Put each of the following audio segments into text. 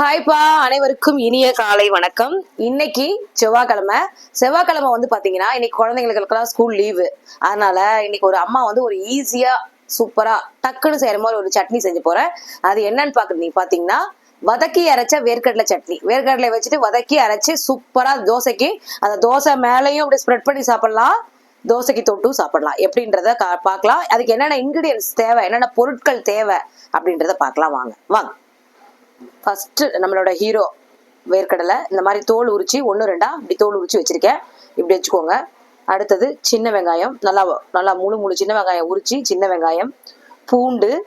ஹாய்ப்பா அனைவருக்கும் இனிய காலை வணக்கம். இன்னைக்கு செவ்வாய்க்கிழமை. செவ்வாய்க்கிழமை வந்து பாத்தீங்கன்னா இன்னைக்கு குழந்தைங்களுக்கெல்லாம் ஸ்கூல் லீவு அதனால இன்னைக்கு ஒரு அம்மா வந்து ஒரு ஈஸியா சூப்பரா டக்குன்னு செய்யற மாதிரி ஒரு சட்னி செஞ்சு போறேன். அது என்னன்னு பாக்குறது நீங்க பாத்தீங்கன்னா வதக்கி அரைச்ச வேர்க்கடலை சட்னி. வேர்க்கடலை வச்சுட்டு வதக்கி அரைச்சு சூப்பரா தோசைக்கு அந்த தோசை மேலேயும் அப்படியே ஸ்ப்ரெட் பண்ணி சாப்பிடலாம். தோசைக்கு தொட்டும் சாப்பிடலாம். எப்படின்றத கா- பார்க்கலாம் அதுக்கு என்னென்ன இன்கிரீடியன்ஸ் தேவை? என்னென்ன பொருட்கள் தேவை? அப்படின்றத பார்க்கலாம் வாங்க. வாங்க. ஃபஸ்ட்டு நம்மளோட ஹீரோ வேர்க்கடலை இந்த மாதிரி தோல் உரிச்சு ஒன்று ரெண்டா இப்படி தோல் உரிச்சு வச்சிருக்கேன். இப்படி வச்சுக்கோங்க. அடுத்தது சின்ன வெங்காயம் நல்லா நல்லா முழு முழு சின்ன வெங்காயம் உரிச்சு சின்ன வெங்காயம் பூண்டு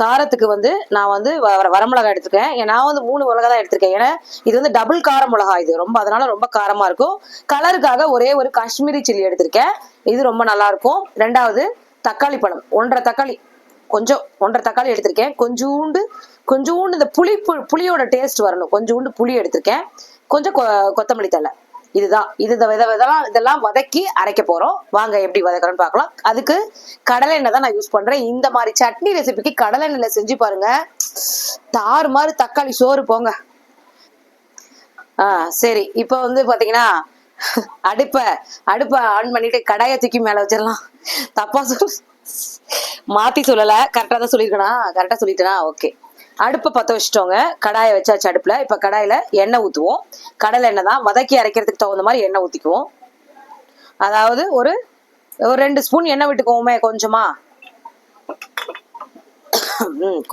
காரத்துக்கு வந்து நான் வந்து வ- வர- வரமிளகாய் எடுத்திருக்கேன். நான் வந்து மூணு மிளகா தான் எடுத்திருக்கேன். ஏன்னா இது வந்து டபுள் கார மிளகா இது. ரொம்ப அதனால ரொம்ப காரமா இருக்கும். கலருக்காக ஒரே ஒரு காஷ்மீரி சில்லி எடுத்திருக்கேன். இது ரொம்ப நல்லா இருக்கும். ரெண்டாவது தக்காளி பழம் ஒன்றரை தக்காளி. கொஞ்சம் ஒன்றரை தக்காளி எடுத்திருக்கேன். கொஞ்சூண்டு கொஞ்சூண்டு இந்த புளி பு- புளியோட டேஸ்ட் வரணும். கொஞ்சூண்டு புளி எடுத்திருக்கேன். கொஞ்சம் கொ- கொத்தமல்லி தழை. இதுதான். இது இந்த வித இதெல்லாம் இதெல்லாம் வதக்கி அரைக்க போறோம். வாங்க எப்படி வதக்குறோம்னு பார்க்கலாம். அதுக்கு கடலை எண்ணெய் தான் நான் யூஸ் பண்றேன். இந்த மாதிரி சட்னி ரெசிபிக்கு கடலை எண்ணெய்ல செஞ்சு பாருங்க. தாறு மாதிரி தக்காளி சோறு போங்க. ஆ சரி. இப்போ வந்து பாத்தீங்கன்னா அடுப்பை அடுப்பை ஆன் பண்ணிட்டு கடாயை தூக்கி மேல வச்சிடலாம். தப்பா சொல் மாத்தி சொல்லல. கரெக்டா தான் சொல்லிருக்கனா? கரெக்டா சொல்லிட்டேனா? ஓகே அடுப்பை பத்த வச்சுட்டோங்க. கடாயை வச்சாச்சு அடுப்புல. இப்ப கடாயில எண்ணெய் ஊத்துவோம். கடலை எண்ணெய் தான். வதக்கி அரைக்கிறதுக்கு தகுந்த மாதிரி எண்ணெய் ஊத்திக்குவோம். அதாவது ஒரு ஒரு ரெண்டு ஸ்பூன் எண்ணெய் விட்டுக்குவோமே கொஞ்சமா.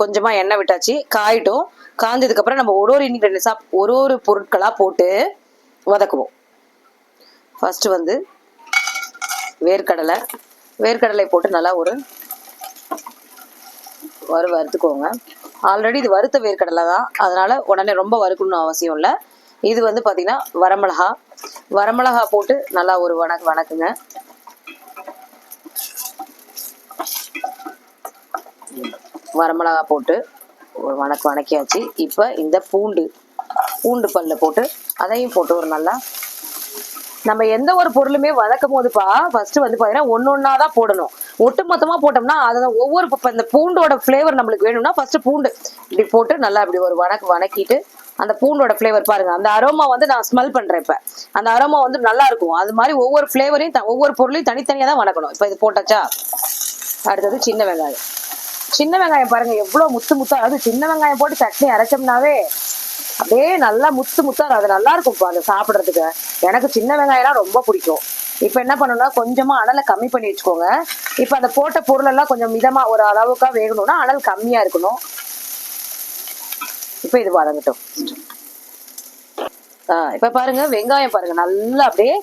கொஞ்சமாக கொஞ்சமா எண்ணெய் விட்டாச்சு. காயிட்டும். காஞ்சதுக்கு அப்புறம் நம்ம ஒரு ஒரு இன்கிரீடியன்ஸா ஒரு ஒரு பொருட்களா போட்டு வதக்குவோம். ஃபர்ஸ்ட் வந்து வேர்க்கடலை. வேர்க்கடலை போட்டு நல்லா ஒரு வறு வறுத்துக்கோங்க. ஆல்ரெடி இது வறுத்த வேர்க்கடலை தான். அதனால உடனே ரொம்ப வறுக்கணும்னு அவசியம் இல்லை. இது வந்து பார்த்தீங்கன்னா வரமிளகா. வரமிளகா போட்டு நல்லா ஒரு வணக்கு வணக்குங்க. வரமிளகா போட்டு ஒரு வணக்கு வணக்கியாச்சு. இப்போ இந்த பூண்டு பூண்டு பல்ல போட்டு அதையும் போட்டு ஒரு நல்லா நம்ம எந்த ஒரு பொருளுமே வதக்கும் போதுப்பா ஃபர்ஸ்ட் வந்து பாத்தீங்கன்னா ஒன்னு தான் போடணும். ஒட்டு மொத்தமா போட்டோம்னா அதை ஒவ்வொரு இந்த பூண்டோட ஃப்ளேவர் நம்மளுக்கு வேணும்னா ஃபர்ஸ்ட் பூண்டு இப்படி போட்டு நல்லா இப்படி ஒரு வணக்கு வணக்கிட்டு அந்த பூண்டோட ஃப்ளேவர் பாருங்க. அந்த அரோமா வந்து நான் ஸ்மெல் பண்றேன் இப்ப. அந்த அரோமா வந்து நல்லா இருக்கும். அது மாதிரி ஒவ்வொரு ஃப்ளேவரையும் ஒவ்வொரு பொருளையும் தனித்தனியா தான் வணக்கணும். இப்ப இது போட்டாச்சா? அடுத்தது சின்ன வெங்காயம். சின்ன வெங்காயம் பாருங்க எவ்வளவு முத்து முத்தா அதாவது சின்ன வெங்காயம் போட்டு சட்னி அரைச்சோம்னாவே அப்படியே நல்லா முத்து முத்தா அது நல்லா இருக்கும் அந்த சாப்பிடுறதுக்கு. எனக்கு சின்ன வெங்காயம்லாம் ரொம்ப பிடிக்கும். இப்ப என்ன பண்ணணும்னா கொஞ்சமா அனலை கம்மி பண்ணி வச்சுக்கோங்க. இப்ப அந்த போட்ட பொருள் எல்லாம் கொஞ்சம் மிதமா ஒரு அளவுக்கா வேகணும்னா அனல் கம்மியா இருக்கணும். இப்ப இது வதங்கட்டும் ஆஹ் இப்ப பாருங்க வெங்காயம் பாருங்க. நல்லா அப்படியே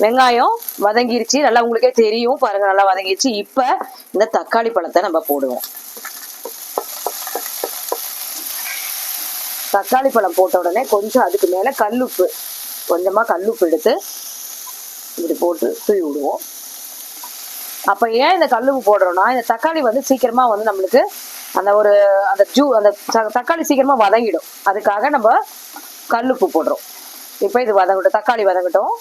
வெங்காயம் வதங்கிருச்சு. நல்லா உங்களுக்கே தெரியும். பாருங்க நல்லா வதங்கிருச்சு. இப்ப இந்த தக்காளி பழத்தை நம்ம போடுவோம். தக்காளி பழம் போட்ட உடனே கொஞ்சம் அதுக்கு மேலே கல்லுப்பு. கொஞ்சமாக கல்லுப்பு எடுத்து இப்படி போட்டு தூவி விடுவோம். அப்போ ஏன் இந்த கல்லுப்பு போடுறோம்னா இந்த தக்காளி வந்து சீக்கிரமாக வந்து நம்மளுக்கு அந்த ஒரு அந்த ஜூ அந்த தக்காளி சீக்கிரமாக வதங்கிடும். அதுக்காக நம்ம கல்லுப்பு போடுறோம். இப்போ இது வதங்கட்டும். தக்காளி வதங்கட்டும்.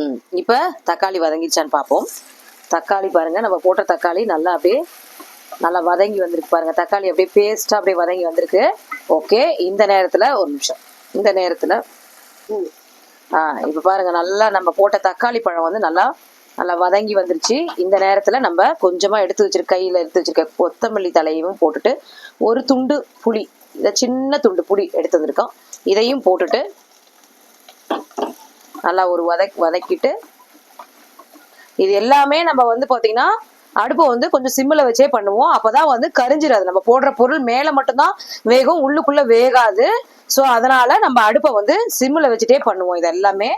ம் இப்போ தக்காளி வதங்கிச்சான்னு பார்ப்போம். தக்காளி பாருங்கள் நம்ம போட்ட தக்காளி நல்லா அப்படியே நல்லா வதங்கி வந்திருக்கு பாருங்க. தக்காளி அப்படியே பேஸ்ட்டாக அப்படியே வதங்கி வந்திருக்கு. ஓகே இந்த நேரத்துல ஒரு நிமிஷம். இந்த நேரத்துல ஆ இப்போ பாருங்க நல்லா நம்ம போட்ட தக்காளி பழம் வந்து நல்லா நல்லா வதங்கி வந்துருச்சு. இந்த நேரத்துல நம்ம கொஞ்சமா எடுத்து வச்சிருக்க கையில எடுத்து வச்சிருக்க கொத்தமல்லி தலையையும் போட்டுட்டு ஒரு துண்டு புளி இந்த சின்ன துண்டு புளி எடுத்து வந்திருக்கோம். இதையும் போட்டுட்டு நல்லா ஒரு வதக் வதக்கிட்டு இது எல்லாமே நம்ம வந்து பாத்தீங்கன்னா அடுப்பை வந்து கொஞ்சம் சிம்மில் வச்சே பண்ணுவோம். அப்போதான் வந்து கரிஞ்சிடாது நம்ம போடுற பொருள் மேலே மட்டும்தான் வேகும் உள்ளுக்குள்ள வேகாது. ஸோ அதனால நம்ம அடுப்பை வந்து சிம்மில் வச்சுட்டே பண்ணுவோம் இது எல்லாமே.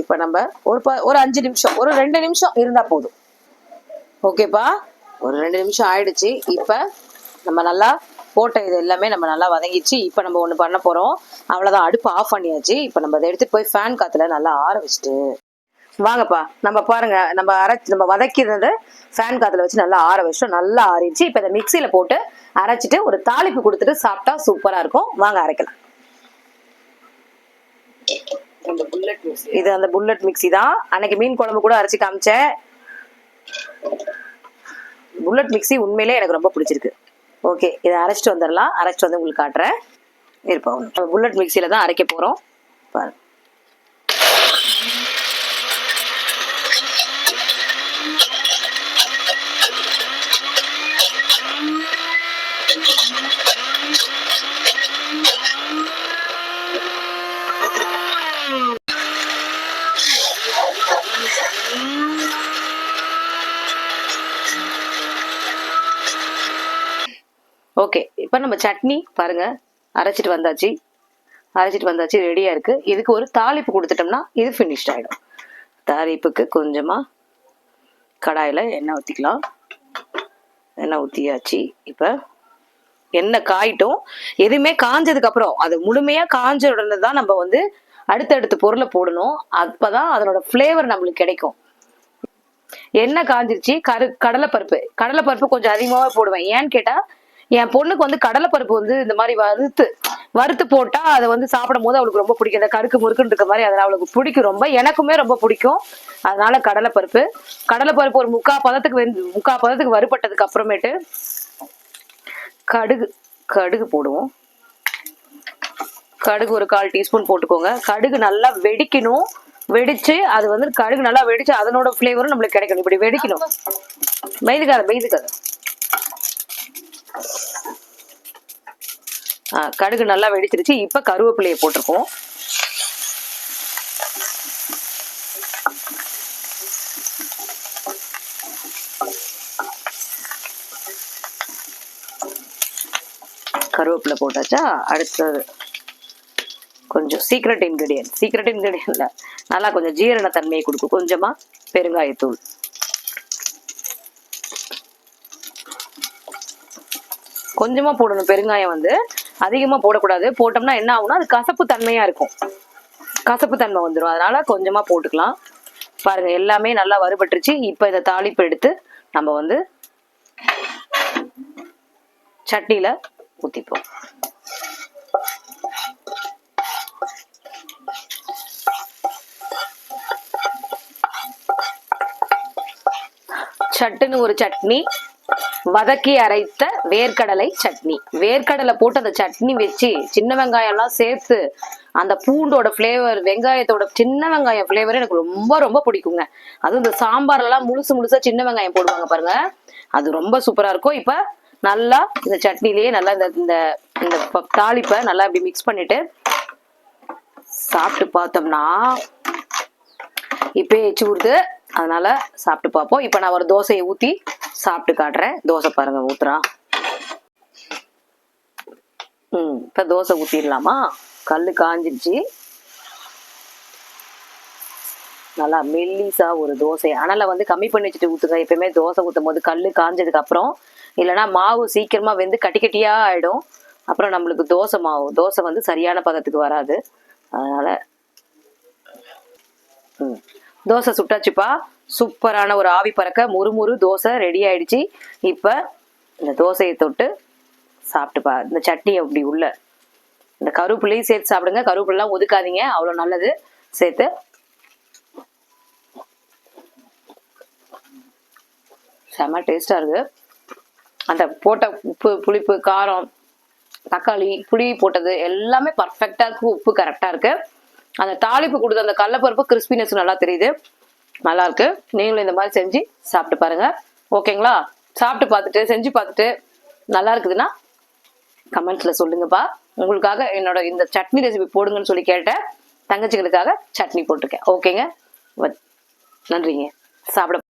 இப்போ நம்ம ஒரு ப ஒரு அஞ்சு நிமிஷம் ஒரு ரெண்டு நிமிஷம் இருந்தால் போதும். ஓகேப்பா? ஒரு ரெண்டு நிமிஷம் ஆயிடுச்சு. இப்போ நம்ம நல்லா போட்ட இது எல்லாமே நம்ம நல்லா வதங்கிச்சு இப்போ நம்ம ஒன்று பண்ண போகிறோம் அவ்வளோதான் அடுப்பு ஆஃப் பண்ணியாச்சு. இப்போ நம்ம அதை எடுத்துட்டு போய் ஃபேன் காற்றுல நல்லா ஆற வச்சுட்டு வாங்கப்பா. நம்ம பாருங்க நம்ம அரைச்சு நம்ம வதக்கினது ஃபேன் காத்துல வச்சு நல்லா ஆற வச்சிட்டோம். நல்லா ஆறிடுச்சு. இப்ப இதை மிக்சியில போட்டு அரைச்சிட்டு ஒரு தாளிப்பு கொடுத்துட்டு சாப்பிட்டா சூப்பரா இருக்கும். வாங்க அரைக்கலாம். இது அந்த புல்லட் மிக்ஸி தான். அன்னைக்கு மீன் குழம்பு கூட அரைச்சு காமிச்சேன். புல்லட் மிக்ஸி உண்மையிலே எனக்கு ரொம்ப பிடிச்சிருக்கு. ஓகே இதை அரைச்சிட்டு வந்துடலாம். அரைச்சிட்டு வந்து உங்களுக்கு காட்டுறேன். இருப்போம் புல்லட் மிக்சியில் தான் அரைக்க போகிறோம் பாரு ஓகே இப்போ நம்ம சட்னி பாருங்க. அரைச்சிட்டு வந்தாச்சு. அரைச்சிட்டு வந்தாச்சு ரெடியாக இருக்கு. இதுக்கு ஒரு தாளிப்பு கொடுத்துட்டோம்னா இது ஃபினிஷ்ட் ஆகிடும் தாளிப்புக்கு கொஞ்சமாக கடாயில் எண்ணெய் ஊற்றிக்கலாம் எண்ணெய் ஊற்றியாச்சு இப்போ எண்ணெய் காயிட்டும். எதுவுமே காஞ்சதுக்கு அப்புறம் அது முழுமையாக காஞ்ச உடனே தான் நம்ம வந்து அடுத்தடுத்த பொருளை போடணும். அப்போ தான் அதனோட ஃப்ளேவர் நம்மளுக்கு கிடைக்கும். எண்ணெய் காஞ்சிருச்சு. கரு கடலைப்பருப்பு. கடலைப்பருப்பு கொஞ்சம் அதிகமாகவே போடுவேன். ஏன்னு கேட்டால் என் பொண்ணுக்கு வந்து கடலைப்பருப்பு வந்து இந்த மாதிரி வறுத்து வறுத்து போட்டா அதை வந்து சாப்பிடும் போது அவளுக்கு ரொம்ப பிடிக்கும். இந்த கருக்கு முறுக்குன்னு இருக்க மாதிரி அதில் அவளுக்கு பிடிக்கும் ரொம்ப. எனக்குமே ரொம்ப பிடிக்கும். அதனால கடலைப்பருப்பு. கடலைப்பருப்பு ஒரு முக்கா பதத்துக்கு வெந்து முக்கா பதத்துக்கு வறுபட்டதுக்கு அப்புறமேட்டு கடுகு கடுகு போடுவோம். கடுகு ஒரு கால் டீஸ்பூன் போட்டுக்கோங்க. கடுகு நல்லா வெடிக்கணும். வெடிச்சு அது வந்து கடுகு நல்லா வெடிச்சு அதனோட ஃப்ளேவரும் நம்மளுக்கு கிடைக்கணும். இப்படி வெடிக்கணும். மெய்துக்காத மெய்துக்காத. கடுகு நல்லா வெடிச்சிருச்சு. இப்ப கருவேப்பிலையை போட்டிருக்கோம். கருவேப்பிலை போட்டாச்சா? அடுத்தது கொஞ்சம் சீக்ரெட் இன்கிரீடியன்ட் சீக்ரெட் இன்கிரீடியன்ட்ல நல்லா கொஞ்சம் ஜீரண தன்மையை கொடுக்கும். கொஞ்சமா பெருங்காயத்தூள். கொஞ்சமா போடணும். பெருங்காயம் வந்து அதிகமா போடக்கூடாது. போட்டோம்னா என்ன ஆகும்னா அது கசப்பு தன்மையா இருக்கும். கசப்பு தன்மை வந்துடும் அதனால கொஞ்சமா போட்டுக்கலாம். பாருங்க எல்லாமே நல்லா வறுபட்டுருச்சு. இப்போ இதை தாளிப்பு எடுத்து நம்ம வந்து சட்னியில ஊத்திப்போம். சட்டுன்னு ஒரு சட்னி வதக்கி அரைத்த வேர்க்கடலை சட்னி. வேர்க்கடலை போட்டு அந்த சட்னி வச்சு சின்ன வெங்காயம் எல்லாம் சேர்த்து அந்த பூண்டோட ஃப்ளேவர் வெங்காயத்தோட சின்ன வெங்காயம் ஃப்ளேவர் எனக்கு ரொம்ப ரொம்ப பிடிக்குங்க. அதுவும் இந்த சாம்பார் எல்லாம் முழுசு முழுசா சின்ன வெங்காயம் போடுவாங்க பாருங்க. அது ரொம்ப சூப்பரா இருக்கும். இப்ப நல்லா இந்த சட்னிலேயே நல்லா இந்த இந்த இந்த தாளிப்பை நல்லா இப்படி மிக்ஸ் பண்ணிட்டு சாப்பிட்டு பார்த்தோம்னா இப்பயே எச்சு ஊறுது அதனால சாப்பிட்டு பார்ப்போம். இப்போ நான் ஒரு தோசையை ஊற்றி சாப்பிட்டு காட்டுறேன். தோசை பாருங்க ஊத்துறான் ம் இப்போ தோசை ஊற்றிடலாமா கல் காஞ்சிடுச்சு நல்லா மெல்லிசா ஒரு தோசை. அனலை வந்து கம்மி பண்ணி வச்சுட்டு ஊற்றுங்க எப்பயுமே தோசை ஊற்றும் போது கல் காஞ்சதுக்கு அப்புறம் இல்லைன்னா மாவு சீக்கிரமா வெந்து கட்டி கட்டியா ஆயிடும். அப்புறம் நம்மளுக்கு தோசை மாவு. தோசை வந்து சரியான பதத்துக்கு வராது. அதனால ம். தோசை சுட்டாச்சுப்பா. சூப்பரான ஒரு ஆவி பறக்க முறுமுறு தோசை ரெடி ஆயிடுச்சு. இப்போ இந்த தோசையை தொட்டு சாப்பிட்டுப்பா. இந்த சட்னி அப்படி உள்ள. இந்த கருவேப்பிலையும் சேர்த்து சாப்பிடுங்க. கருவேப்பிலாம் ஒதுக்காதீங்க. அவ்வளோ நல்லது. சேர்த்து. செம்ம டேஸ்டாக இருக்கு. அந்த போட்ட உப்பு புளிப்பு காரம் தக்காளி புளி போட்டது எல்லாமே பர்ஃபெக்டாக இருக்குது உப்பு கரெக்டாக இருக்குது அந்த தாளிப்பு கொடுத்த அந்த கடலப்பருப்பு கிறிஸ்பினஸ் நல்லா தெரியுது. நல்லா இருக்கு நீங்களும் இந்த மாதிரி செஞ்சு சாப்பிட்டு பாருங்க. ஓகேங்களா? சாப்பிட்டு பார்த்துட்டு செஞ்சு பார்த்துட்டு நல்லா இருக்குதுன்னா கமெண்ட்ஸ்ல சொல்லுங்கப்பா. உங்களுக்காக என்னோட இந்த சட்னி ரெசிபி போடுங்கன்னு சொல்லி கேட்டேன் தங்கச்சிகளுக்காக சட்னி போட்டிருக்கேன். ஓகேங்க? வ- நன்றிங்க. சாப்பிட